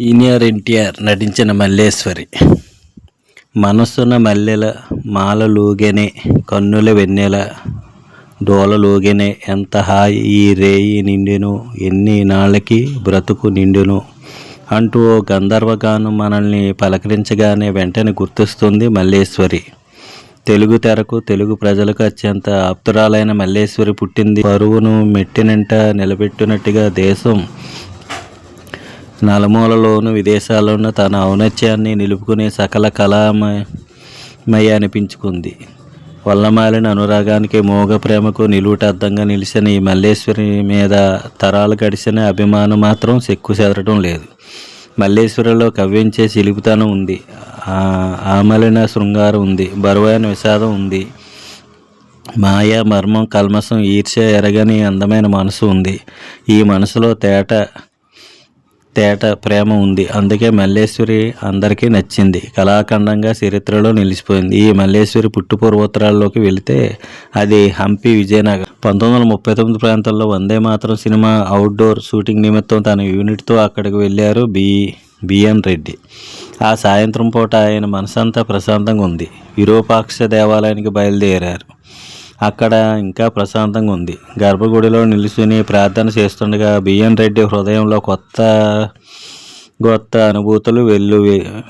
Senior NTR నటించిన మల్లేశ్వరి. మనసున మల్లెల మాలలోగెనే కన్నుల వెన్నెల డోలలూగెనే ఎంత హాయి ఈ రేయి నిండెను ఎన్ని నాళ్ళకి బ్రతుకు నిండెను అంటూ ఓ గంధర్వగానం మనల్ని పలకరించగానే వెంటనే గుర్తిస్తుంది మల్లేశ్వరి. తెలుగు తెరకు తెలుగు ప్రజలకు అత్యంత ఆప్తురాలైన మల్లేశ్వరి పుట్టింది పరువును మెట్టినంట నిలబెట్టినట్టుగా దేశం నలుమూలలోను విదేశాల్లోనూ తన ఔన్నత్యాన్ని నిలుపుకునే సకల కళామయ అనిపించుకుంది. వల్లమాలిన అనురాగానికి మోగ ప్రేమకు నిలువుటద్దంగా నిలిచిన ఈ మల్లేశ్వరి మీద తరాలు గడిచిన అభిమానం మాత్రం చెక్కు చెదరడం లేదు. మల్లేశ్వరిలో కవ్వించే శిలిపితనం ఉంది. ఆమలిన శృంగారం ఉంది. బరువైన విషాదం ఉంది. మాయ మర్మం కల్మసం ఈర్ష్య ఎరగని అందమైన మనసు ఉంది. ఈ మనసులో తేట తేట ప్రేమ ఉంది. అందుకే మల్లేశ్వరి అందరికీ నచ్చింది. కళాఖండంగా చరిత్రలో నిలిచిపోయింది. ఈ మల్లేశ్వరి పుట్టు పూర్వోత్తరాల్లోకి వెళితే అది హంపి విజయనగరం. పంతొమ్మిది వందల ముప్పై తొమ్మిది ప్రాంతాల్లో వందే మాత్రం సినిమా అవుట్డోర్ షూటింగ్ నిమిత్తం తన యూనిట్తో అక్కడికి వెళ్ళారు బి బిఎన్ రెడ్డి. ఆ సాయంత్రం పూట ఆయన మనసంతా ప్రశాంతంగా ఉంది. విరూపాక్ష దేవాలయానికి బయలుదేరారు. అక్కడ ఇంకా ప్రశాంతంగా ఉంది. గర్భగుడిలో నిలుచుని ప్రార్థన చేస్తుండగా బిఎన్ రెడ్డి హృదయంలో కొత్త కొత్త అనుభూతులు వెళ్ళు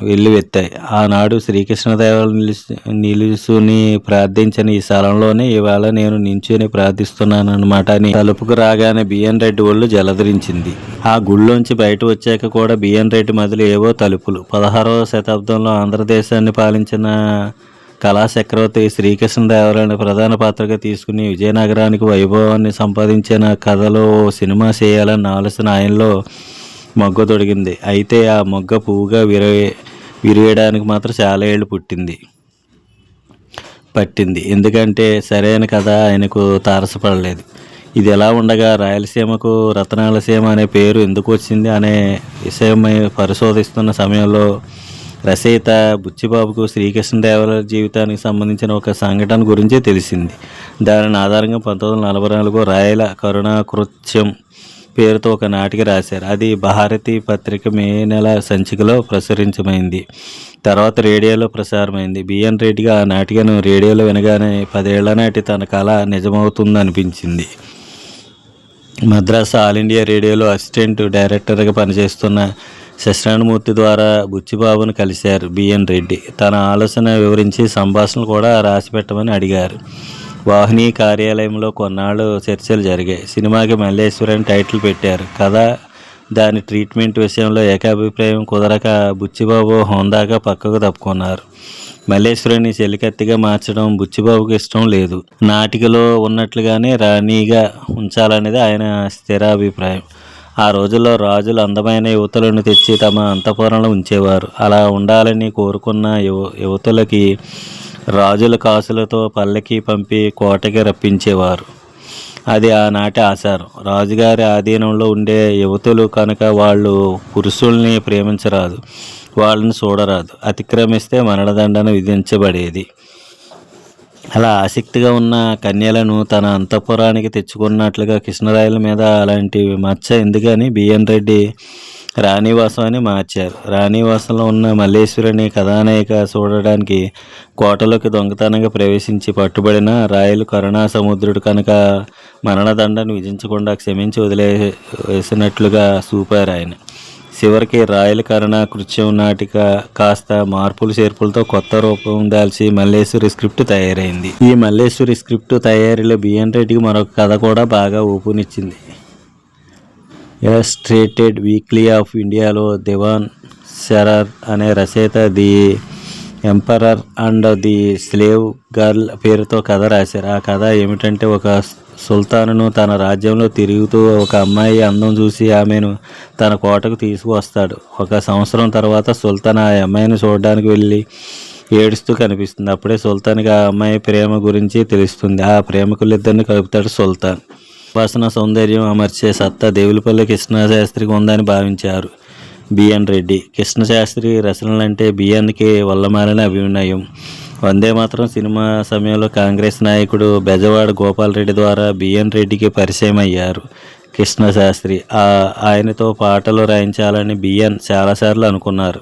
వెల్లువెత్తాయి ఆనాడు శ్రీకృష్ణదేవాలు నిలుసు నిలుసుని ప్రార్థించిన ఈ స్థలంలోనే ఇవాళ నేను నించుని ప్రార్థిస్తున్నాను అనమాట అని తలుపుకు రాగానే బిఎన్ రెడ్డి ఒళ్ళు జలధరించింది. ఆ గుళ్ళోంచి బయట వచ్చాక కూడా బిఎన్ రెడ్డి మొదలు ఏవో తలుపులు. పదహారవ శతాబ్దంలో ఆంధ్రదేశాన్ని పాలించిన కళాచక్రవర్తి శ్రీకృష్ణదేవరాయని ప్రధాన పాత్రగా తీసుకుని విజయనగరానికి వైభవాన్ని సంపాదించిన కథలో ఓ సినిమా చేయాలన్న ఆలోచన ఆయనలో మొగ్గ తొడిగింది. అయితే ఆ మొగ్గ పువ్వుగా విరే విరిగడానికి మాత్రం చాలా ఏళ్ళు పుట్టింది. పట్టింది. ఎందుకంటే సరైన కథ ఆయనకు తారసపడలేదు. ఇది ఎలా ఉండగా రాయలసీమకు రతనాలసీమ అనే పేరు ఎందుకు వచ్చింది అనే విషయమై పరిశోధిస్తున్న సమయంలో రచయిత బుచ్చిబాబుకు శ్రీకృష్ణదేవరాయ జీవితానికి సంబంధించిన ఒక సంఘటన గురించి తెలిసింది. దానిని ఆధారంగా పంతొమ్మిది వందల నలభై నాలుగు రాయల కరుణాకృత్యం పేరుతో ఒక నాటిక రాశారు. అది భారతి పత్రిక మే నెల సంచికలో ప్రచురించమైంది తర్వాత రేడియోలో ప్రసారమైంది. బిఎన్ రెడ్డిగా ఆ నాటికను రేడియోలో వినగానే పదేళ్ళ నాటి తన కళ నిజమవుతుందనిపించింది. మద్రాసు ఆల్ ఇండియా రేడియోలో అసిస్టెంట్ డైరెక్టర్గా పనిచేస్తున్న శశ్రాణమూర్తి ద్వారా బుచ్చిబాబును కలిశారు బిఎన్ రెడ్డి. తన ఆలోచన వివరించి సంభాషణలు కూడా రాసి పెట్టమని అడిగారు. వాహిని కార్యాలయంలో కొన్నాళ్ళు చర్చలు జరిగాయి. సినిమాకి మల్లేశ్వరని టైటిల్ పెట్టారు. కథ దాని ట్రీట్మెంట్ విషయంలో ఏకాభిప్రాయం కుదరక బుచ్చిబాబు హోందాగా పక్కకు తప్పుకున్నారు. మల్లేశ్వరిని చెలికత్తిగా మార్చడం బుచ్చిబాబుకి ఇష్టం లేదు. నాటికలో ఉన్నట్లుగానే రాణిగా ఉంచాలనేది ఆయన స్థిరాభిప్రాయం. ఆ రోజుల్లో రాజులు అందమైన యువతులను తెచ్చి తమ అంతఃపురంలో ఉంచేవారు. అలా ఉండాలని కోరుకున్న యువ యువతులకి రాజుల కాసులతో పల్లకి పంపి కోటకి రప్పించేవారు. అది ఆనాటి ఆచారం. రాజుగారి ఆధీనంలో ఉండే యువతులు కనుక వాళ్ళు పురుషుల్ని ప్రేమించరాదు వాళ్ళని చూడరాదు. అతిక్రమిస్తే మరణదండన విధించబడేది. అలా ఆసక్తిగా ఉన్న కన్యలను తన అంతఃపురానికి తెచ్చుకున్నట్లుగా కృష్ణరాయల మీద అలాంటి మచ్చ ఎందుకని బిఎన్ రెడ్డి రాణివాసం అని మార్చారు. రాణివాసంలో ఉన్న మల్లేశ్వరిని కథానాయిక చూడడానికి కోటలోకి దొంగతనంగా ప్రవేశించి పట్టుబడిన రాయలు కరుణా సముద్రుడు కనుక మరణదండను విధించకుండా క్షమించి వదిలే వేసినట్లుగా చూపారు ఆయన. చివరికి రాయల కరణ కృత్యం నాటిక కాస్త మార్పులు చేర్పులతో కొత్త రూపం దాల్చి మల్లేశ్వరి స్క్రిప్ట్ తయారైంది. ఈ మల్లేశ్వరి స్క్రిప్ట్ తయారీలో బిఎన్ రెడ్డికి మరొక కథ కూడా బాగా ఊపునిచ్చింది. ఇలస్ట్రేటెడ్ వీక్లీ ఆఫ్ ఇండియాలో దివాన్ శరర్ అనే రచయిత the emperor and the slave girl పేరుతో కథ రాశారు. ఆ కథ ఏమిటంటే ఒక సుల్తానును తన రాజ్యంలో తిరుగుతూ ఒక అమ్మాయి అందం చూసి ఆమెను తన కోటకు తీసుకువస్తాడు. ఒక సంవత్సరం తర్వాత సుల్తాన్ ఆ అమ్మాయిని చూడడానికి వెళ్ళి ఏడుస్తూ కనిపిస్తుంది. అప్పుడే సుల్తాన్కి ఆ అమ్మాయి ప్రేమ గురించి తెలుస్తుంది. ఆ ప్రేమికులిద్దరిని కలుపుతాడు సుల్తాన్. వాసన సౌందర్యం అమర్చే సత్తా దేవులపల్లి కృష్ణశాస్త్రికి ఉందని భావించారు. బిఎన్ రెడ్డి. కృష్ణశాస్త్రి రచనలంటే బిఎన్కి వల్లమాలని అభినయం. వందే మాత్రం సినిమా సమయంలో కాంగ్రెస్ నాయకుడు బెజవాడ గోపాల్ రెడ్డి ద్వారా బిఎన్ రెడ్డికి పరిచయం అయ్యారు. కృష్ణశాస్త్రి ఆ- ఆయనతో పాటలు రాయించాలని బిఎన్ చాలాసార్లు అనుకున్నారు.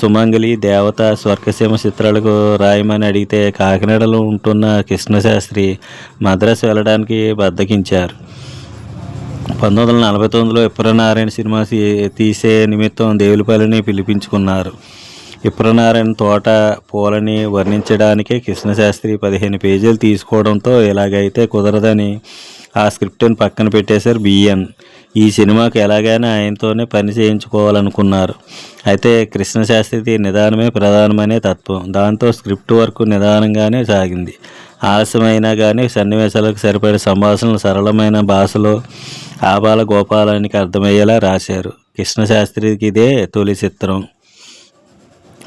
సుమంగలి దేవత స్వర్గసీమ చిత్రాలకు రాయమని అడిగితే కాకినాడలో ఉంటున్న కృష్ణశాస్త్రి మద్రాసు వెళ్ళడానికి బద్దకించారు. పంతొమ్మిది వందల నలభై తొమ్మిదిలో విప్రనారాయణ సినిమా తీ- తీసే నిమిత్తం దేవులపల్లిని పిలిపించుకున్నారు. విప్రనారాయణ తోట పూలని వర్ణించడానికే కృష్ణశాస్త్రి పదిహేను పేజీలు తీసుకోవడంతో ఇలాగైతే కుదరదని ఆ స్క్రిప్ట్ని పక్కన పెట్టేశారు బిఎన్. ఈ సినిమాకి ఎలాగైనా ఆయనతోనే పని చేయించుకోవాలనుకున్నారు. అయితే కృష్ణశాస్త్రిది నిదానమే ప్రధానమనే తత్వం. దాంతో స్క్రిప్ట్ వర్క్ నిదానంగానే సాగింది. ఆలస్యమైనా కానీ సన్నివేశాలకు సరిపడే సంభాషణలు సరళమైన భాషలో ఆబాల గోపాలానికి అర్థమయ్యేలా రాశారు. కృష్ణశాస్త్రికి ఇదే తొలి చిత్రం.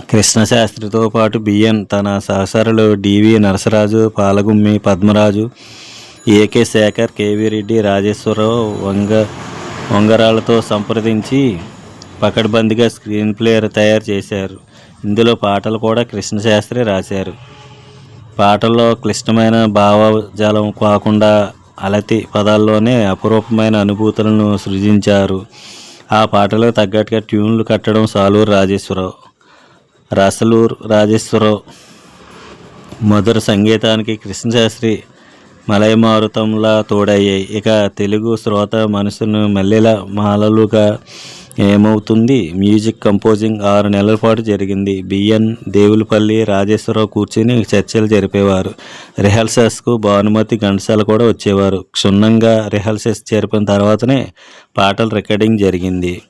కృష్ణశాస్త్రితో పాటు బిఎన్ తన సహచరులు DV Narasaraju Palagummi Padmaraju AK Sekhar KV Reddy Rajeswararao Vanga వంగరాలతో సంప్రదించి పకడ్బందీగా స్క్రీన్ ప్లేయర్ తయారు చేశారు. ఇందులో పాటలు కూడా కృష్ణశాస్త్రి రాశారు. పాటల్లో క్లిష్టమైన భావజాలం కాకుండా అలతి పదాల్లోనే అపురూపమైన అనుభూతులను సృజించారు. ఆ పాటలకు తగ్గట్టుగా ట్యూన్లు కట్టడం సాలూరు రాజేశ్వరరావు. రసలూరు రాజేశ్వరరావు. మధుర సంగీతానికి కృష్ణశాస్త్రి మలయమారుతంలా తోడయ్యాయి. ఇక తెలుగు శ్రోత మనసును మల్లెల మాలలుగా ఏమవుతుంది? మ్యూజిక్ కంపోజింగ్ ఆరు నెలల పాటు జరిగింది. బిఎన్ దేవులపల్లి రాజేశ్వరరావు కూర్చుని చర్చలు జరిపేవారు. రిహర్సల్స్కు భానుమతి ఘంటసాల కూడా వచ్చేవారు. క్షుణ్ణంగా రిహర్సల్స్ జరిపిన తర్వాతనే పాటల రికార్డింగ్ జరిగింది.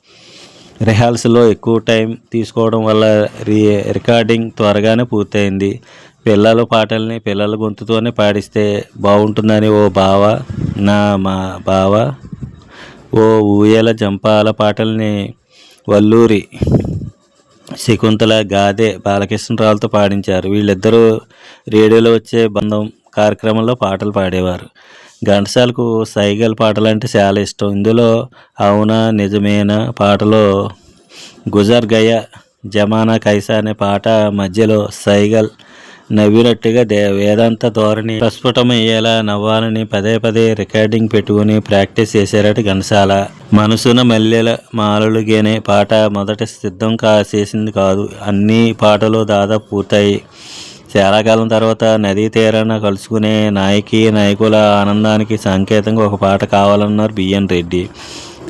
రిహార్సల్లో ఎక్కువ టైం తీసుకోవడం వల్ల రీ రికార్డింగ్ త్వరగానే పూర్తయింది. పిల్లల పాటల్ని పిల్లల గొంతుతోనే పాడిస్తే బాగుంటుందని ఓ బావ నా మా బావ ఓ ఊయల జంపాల పాటల్ని వల్లూరి శకుంతల గాదే బాలకృష్ణరావులతో పాడించారు. వీళ్ళిద్దరూ రేడియోలో వచ్చే బంధం కార్యక్రమంలో పాటలు పాడేవారు. ఘంటసాలకు సైగల్ పాటలు అంటే చాలా ఇష్టం. ఇందులో అవునా నిజమేనా పాటలో గుజర్ గయ జమానా కైసా అనే పాట మధ్యలో సైగల్ నవ్వినట్టుగా దే వేదాంత ధోరణి ప్రస్ఫుటమయ్యేలా నవ్వాలని పదే పదే రికార్డింగ్ పెట్టుకుని ప్రాక్టీస్ చేశారట ఘనశాల. మనసున మల్లెల మాలలుగేనే పాట మొదట సిద్ధం కా చేసింది కాదు. అన్ని పాటలు దాదాపు పూర్తయి చాలా కాలం తర్వాత నదీ తీరాన కలుసుకునే నాయకి నాయకుల ఆనందానికి సంకేతంగా ఒక పాట కావాలన్నారు బిఎన్ రెడ్డి.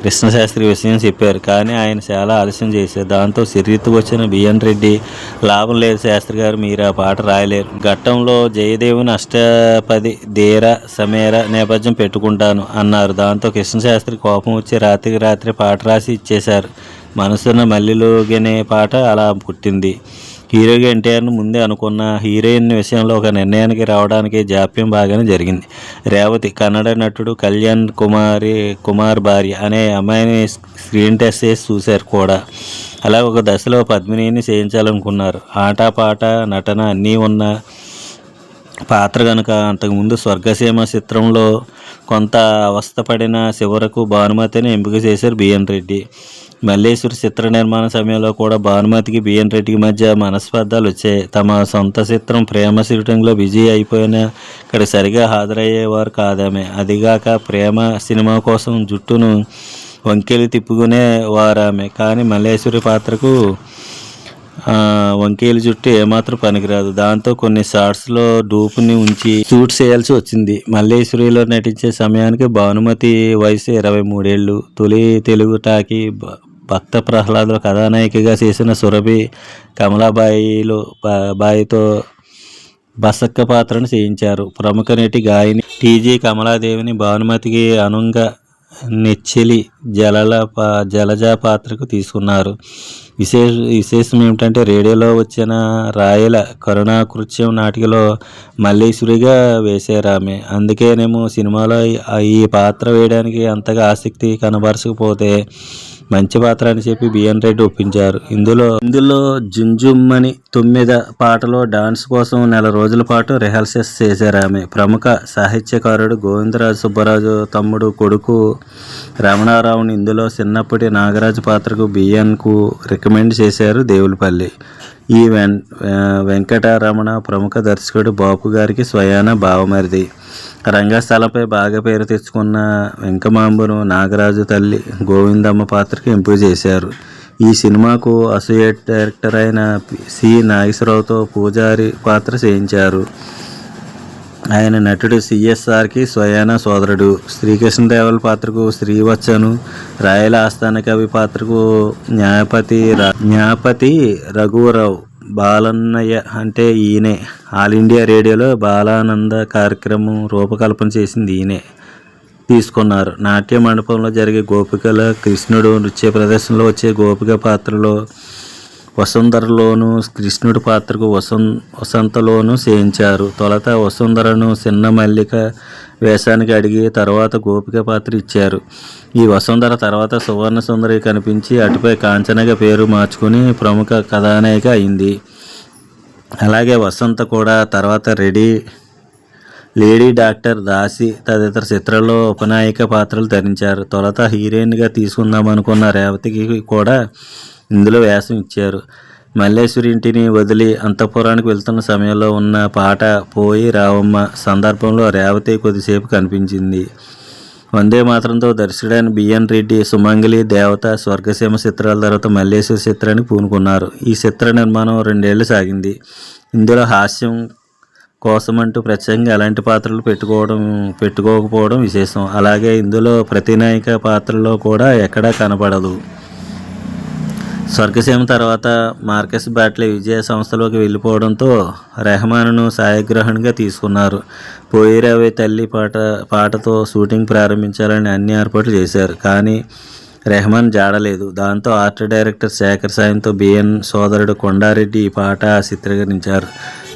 కృష్ణశాస్త్రి విషయం చెప్పారు. కానీ ఆయన చాలా ఆలస్యం చేశారు. దాంతో సిరిత్తు వచ్చిన బిఎన్ రెడ్డి లాభం లేదు శాస్త్రి గారు మీరు ఆ పాట రాయలేరు. ఘట్టంలో జయదేవుని అష్టపది ధీర సమేర నేపథ్యం పెట్టుకుంటాను అన్నారు. దాంతో కృష్ణశాస్త్రి కోపం వచ్చి రాత్రికి రాత్రి పాట రాసి ఇచ్చేశారు. మనసున్న మల్లిలోగనే పాట అలా పుట్టింది. హీరోగా ఎన్టీఆర్ను ముందే అనుకున్న హీరోయిన్ విషయంలో ఒక నిర్ణయానికి రావడానికి జాప్యం బాగానే జరిగింది. రేవతి కన్నడ నటుడు కళ్యాణ్ కుమారి కుమార్ భార్య అనే అమ్మాయిని స్క్రీన్ టెస్ట్ చేసి చూశారు కూడా. అలా ఒక దశలో పద్మినిని చేయించాలనుకున్నారు. ఆట పాట నటన అన్నీ ఉన్న పాత్ర కనుక అంతకుముందు స్వర్గసీమ చిత్రంలో కొంత అవస్థపడిన చివరకు భానుమతిని ఎంపిక చేశారు బిఎన్ రెడ్డి. మల్లేశ్వరి చిత్ర నిర్మాణ సమయంలో కూడా భానుమతికి బిఎన్ రెడ్డికి మధ్య మనస్పర్ధాలు వచ్చాయి. తమ సొంత చిత్రం ప్రేమ షూటింగ్లో బిజీ అయిపోయిన ఇక్కడ సరిగా హాజరయ్యేవారు కాదామె. అదిగాక ప్రేమ సినిమా కోసం జుట్టును వంకెలు తిప్పుకునే వారామె. కానీ మల్లేశ్వరి పాత్రకు ఆ, వంకీల జుట్టు ఏమాత్రం పనికిరాదు. దాంతో కొన్ని షార్ట్స్లో డూపుని ఉంచి షూట్ చేయాల్సి వచ్చింది. మల్లేశ్వరిలో నటించే సమయానికి భానుమతి వయసు ఇరవై మూడేళ్ళు. తొలి తెలుగు టాకీ భక్త ప్రహ్లాదుల కథానాయికగా చేసిన సురభి కమలాబాయిలు బాయితో బసక్క పాత్రను చేయించారు. ప్రముఖ నటి గాయని టీజీ కమలాదేవిని భానుమతికి అనుంగ నెచ్చెలి జలల పా జలజ పాత్రకు తీసుకున్నారు. విశేష విశేషం ఏమిటంటే రేడియోలో వచ్చిన రాయల కరుణాకృత్యం నాటికలో మల్లేశ్వరిగా వేశారు ఆమె. అందుకేనేమో సినిమాలో ఈ పాత్ర వేయడానికి అంతగా ఆసక్తి కనబరచకపోతే మంచి పాత్ర అని చెప్పి బిఎన్ రెడ్డి ఒప్పించారు. ఇందులో ఇందులో జుంజుమ్మని తొమ్మిద పాటలో డాన్స్ కోసం నెల రోజుల పాటు రిహార్సల్స్ చేశారు ఆమె. ప్రముఖ సాహిత్యకారుడు గోవిందరాజు సుబ్బరాజు తమ్ముడు కొడుకు రమణారావుని ఇందులో చిన్నప్పటి నాగరాజు పాత్రకు బిఎన్కు రికమెండ్ చేశారు దేవులపల్లి. ఈ వెం వెంకటరమణ ప్రముఖ దర్శకుడు బాపు గారికి స్వయాన భావమరిది. రంగస్థలంపై బాగా పేరు తెచ్చుకున్న వెంకమాంబును నాగరాజు తల్లి గోవిందమ్మ పాత్రకు ఎంపిక చేశారు. ఈ సినిమాకు అసోసియేట్ డైరెక్టర్ అయిన సి నాగేశ్వరరావుతో పూజారి పాత్ర చేయించారు. ఆయన నటుడు సిఎస్ఆర్కి స్వయాన సోదరుడు. శ్రీకృష్ణదేవల పాత్రకు శ్రీవచ్చను రాయల ఆస్థాన కవి పాత్రకు న్యాయపతి ర- న్యాయపతి రఘువరావు బాలన్నయ్య అంటే ఈయనే. ఆల్ ఇండియా రేడియోలో బాలానంద కార్యక్రమం రూపకల్పన చేసింది ఈయనే. తీసుకున్నారు. నాట్య మండపంలో జరిగే గోపికల కృష్ణుడు నృత్య ప్రదర్శనలో వచ్చే గోపిక పాత్రలో వసుంధరలోను కృష్ణుడి పాత్రకు వసం వసంతలోను చేయించారు తొలత వసుంధరను చిన్న మల్లిక వేషానికి అడిగి తర్వాత గోపిక పాత్ర ఇచ్చారు. ఈ వసుంధర తర్వాత సువర్ణ సుందరి కనిపించి అటుపై కాంచనగా పేరు మార్చుకుని ప్రముఖ కథానాయిక అయింది. అలాగే వసంత కూడా తర్వాత రెడీ లేడీ డాక్టర్ దాసి తదితర చిత్రాల్లో ఉపనాయిక పాత్రలు ధరించారు. తొలత హీరోయిన్గా తీసుకుందామనుకున్న రేవతికి కూడా ఇందులో వ్యాసం ఇచ్చారు. మల్లేశ్వరి ఇంటిని వదిలి అంతఃపురానికి వెళ్తున్న సమయంలో ఉన్న పాట పోయి రావమ్మ సందర్భంలో రేవతి కొద్దిసేపు కనిపించింది. వందే మాత్రంతో దర్శకుడైన బిఎన్ రెడ్డి సుమంగళి దేవత స్వర్గసీమ చిత్రాల తర్వాత మల్లేశ్వరి చిత్రానికి పూనుకున్నారు. ఈ చిత్ర నిర్మాణం రెండేళ్ళు సాగింది. ఇందులో హాస్యం కోసమంటూ ప్రత్యేకంగా ఎలాంటి పాత్రలు పెట్టుకోవడం పెట్టుకోకపోవడం విశేషం. అలాగే ఇందులో ప్రతినాయక పాత్రలో కూడా ఎక్కడా కనపడదు. స్వర్గసీమ తర్వాత మార్కెస్ బాట్లే విజయ సంస్థలోకి వెళ్ళిపోవడంతో రెహమాన్ను ఛాయాగ్రహణగా తీసుకున్నారు. పోయిరావే తల్లి పాట పాటతో షూటింగ్ ప్రారంభించాలని అన్ని ఏర్పాట్లు చేశారు. కానీ రెహమాన్ జాడలేదు. దాంతో ఆర్ట్ డైరెక్టర్ శేఖర్ సాయంతో బిఎన్ సోదరుడు కొండారెడ్డి ఈ పాట చిత్రీకరించారు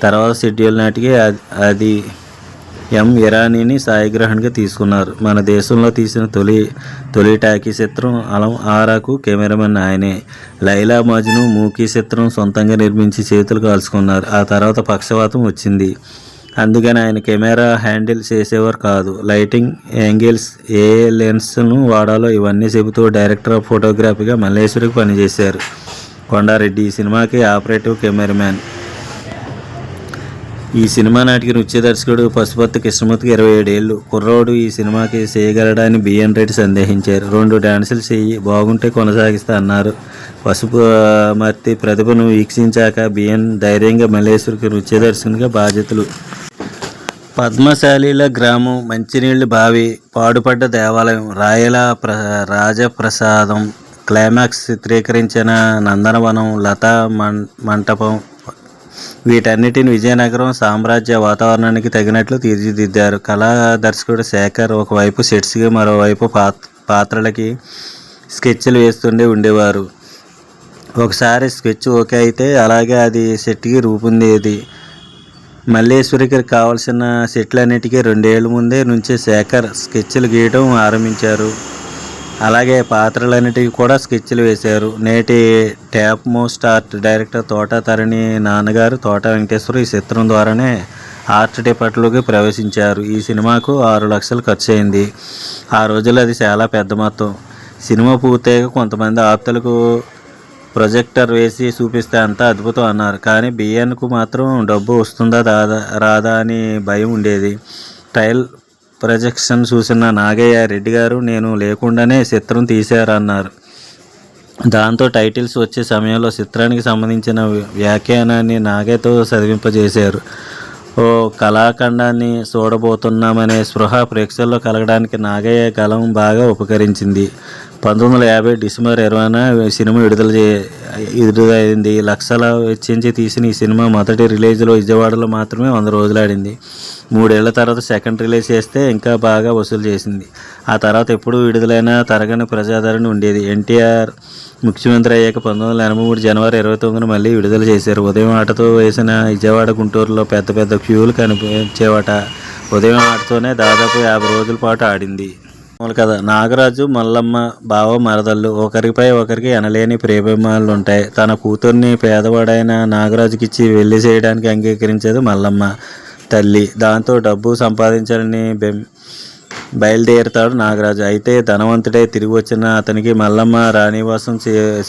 తర్వాత షెడ్యూల్ నాటికి అది- అది ఎం ఇరానీని ఛాయాగ్రహణగా తీసుకున్నారు. మన దేశంలో తీసిన తొలి తొలి టాకీ చిత్రం అలం ఆరాకు కెమెరామెన్ ఆయనే. లైలా మజ్ను మూకీ చిత్రం సొంతంగా నిర్మించి చేతులు కాల్చుకున్నారు. ఆ తర్వాత పక్షవాతం వచ్చింది. అందుకని ఆయన కెమెరా హ్యాండిల్ చేసేవారు కాదు. లైటింగ్ యాంగిల్స్ ఏ లెన్స్ను వాడాలో ఇవన్నీ చెబుతూ డైరెక్టర్ ఆఫ్ ఫోటోగ్రఫీగా మల్లేశ్వరికి పనిచేశారు. కొండారెడ్డి ఈ సినిమాకి ఆపరేటివ్ కెమెరామ్యాన్ ఈ సినిమా నాటికి నృత్య దర్శకుడు పశుపతి కృష్ణమూర్తికి ఇరవై ఏడేళ్ళు కుర్రోడు ఈ సినిమాకి చేయగలడని బిఎన్ రెడ్డి సందేహించారు. రెండు డాన్సులు చెయ్యి బాగుంటే కొనసాగిస్తా అన్నారు. పశుపతి ప్రతిభను వీక్షించాక బిఎన్ ధైర్యంగా మల్లేశ్వరికి నృత్య దర్శకునిగా బాధ్యతలు. పద్మశాలిల గ్రామం మంచినీళ్ళు బావి పాడుపడ్డ దేవాలయం రాయల ప్ర రాజప్రసాదం క్లైమాక్స్ చిత్రీకరించిన నందనవనం లతా మం మంటపం వీటన్నిటిని విజయనగరం సామ్రాజ్య వాతావరణానికి తగినట్లు తీర్చిదిద్దారు. కళా దర్శకుడు శేఖర్ ఒకవైపు సెట్స్కి మరోవైపు పాత్ పాత్రలకి స్కెచ్లు వేస్తుండే ఉండేవారు. ఒకసారి స్కెచ్ ఓకే అయితే అలాగే అది సెట్కి రూపొందేది. మల్లేశ్వరికి కావాల్సిన సెట్లన్నిటికీ రెండేళ్ళ ముందే నుంచే శేఖర్ స్కెచ్లు గీయడం ఆరంభించారు. అలాగే పాత్రలన్నిటికీ కూడా స్కెచ్లు వేశారు. నేటి ట్యాప్ మోస్ట్ ఆర్ట్ డైరెక్టర్ తోట తరణి నాన్నగారు తోట వెంకటేశ్వర ఈ చిత్రం ద్వారానే ఆర్ట్ డిపార్ట్లోకి ప్రవేశించారు. ఈ సినిమాకు ఆరు లక్షలు ఖర్చు అయింది ఆ రోజుల్లో అది చాలా పెద్ద మొత్తం. సినిమా పూర్తయ్యాక కొంతమంది ఆప్తులకు ప్రొజెక్టర్ వేసి చూపిస్తే అంతా అద్భుతం అన్నారు. కానీ బిఎన్కు మాత్రం డబ్బు వస్తుందా రాదా రాదా అని భయం ఉండేది. ట్రయల్ ప్రొజెక్షన్ చూసిన నాగయ్య రెడ్డి గారు నేను లేకుండానే చిత్రం తీశారన్నారు. దాంతో టైటిల్స్ వచ్చే సమయంలో చిత్రానికి సంబంధించిన వ్యాఖ్యానాన్ని నాగయ్యతో చదివింపజేశారు ఓ కళాఖండాన్ని చూడబోతున్నామనే స్పృహ ప్రేక్షకుల్లో కలగడానికి నాగయ్య గలం బాగా ఉపకరించింది. పంతొమ్మిది వందల యాభై డిసెంబర్ ఇరవైన సినిమా విడుదల చే విడుదలైంది. లక్షల వెచ్చించి తీసిన ఈ సినిమా మొదటి రిలీజ్లో విజయవాడలో మాత్రమే వంద రోజులు ఆడింది. మూడేళ్ళ తర్వాత సెకండ్ రిలీజ్ చేస్తే ఇంకా బాగా వసూలు చేసింది. ఆ తర్వాత ఎప్పుడు విడుదలైన తరగని ప్రజాదరణ ఉండేది. ఎన్టీఆర్ ముఖ్యమంత్రి అయ్యాక పంతొమ్మిది వందల ఎనభై మూడు జనవరి ఇరవై తొమ్మిదిన మళ్ళీ విడుదల చేశారు. ఉదయం ఆటతో వేసిన విజయవాడ గుంటూరులో పెద్ద పెద్ద క్యూలు కనిపించేవాట. ఉదయం ఆటతోనే దాదాపు యాభై రోజుల పాటు ఆడింది. మామూలు కదా నాగరాజు మల్లమ్మ బావ మరదళ్ళు ఒకరిపై ఒకరికి ఎనలేని ప్రేమాలు ఉంటాయి తన కూతుర్ని పేదవాడైన నాగరాజుకిచ్చి వెళ్ళి చేయడానికి అంగీకరించేది మల్లమ్మ. తల్లి. దాంతో డబ్బు సంపాదించాలని బెం బయలుదేరుతాడు నాగరాజు. అయితే ధనవంతుడై తిరిగి వచ్చిన అతనికి మల్లమ్మ రాణివాసం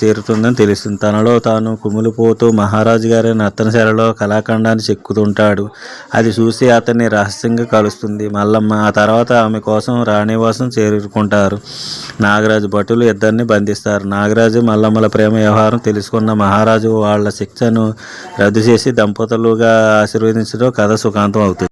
చేరుతుందని తెలుస్తుంది. తనలో తాను కుమిలిపోతూ మహారాజు గారి నర్తనశాలలో కళాఖండాన్ని చెక్కుతుంటాడు. అది చూసి అతన్ని రహస్యంగా కలుస్తుంది మల్లమ్మ. ఆ తర్వాత ఆమె కోసం రాణివాసం చేరుకుంటారు. నాగరాజు భటులు ఇద్దరిని బంధిస్తారు. నాగరాజు మల్లమ్మల ప్రేమ వ్యవహారం తెలుసుకున్న మహారాజు వాళ్ళ శిక్షను రద్దు చేసి దంపతులుగా ఆశీర్వదించడం కథ సుఖాంతం అవుతుంది.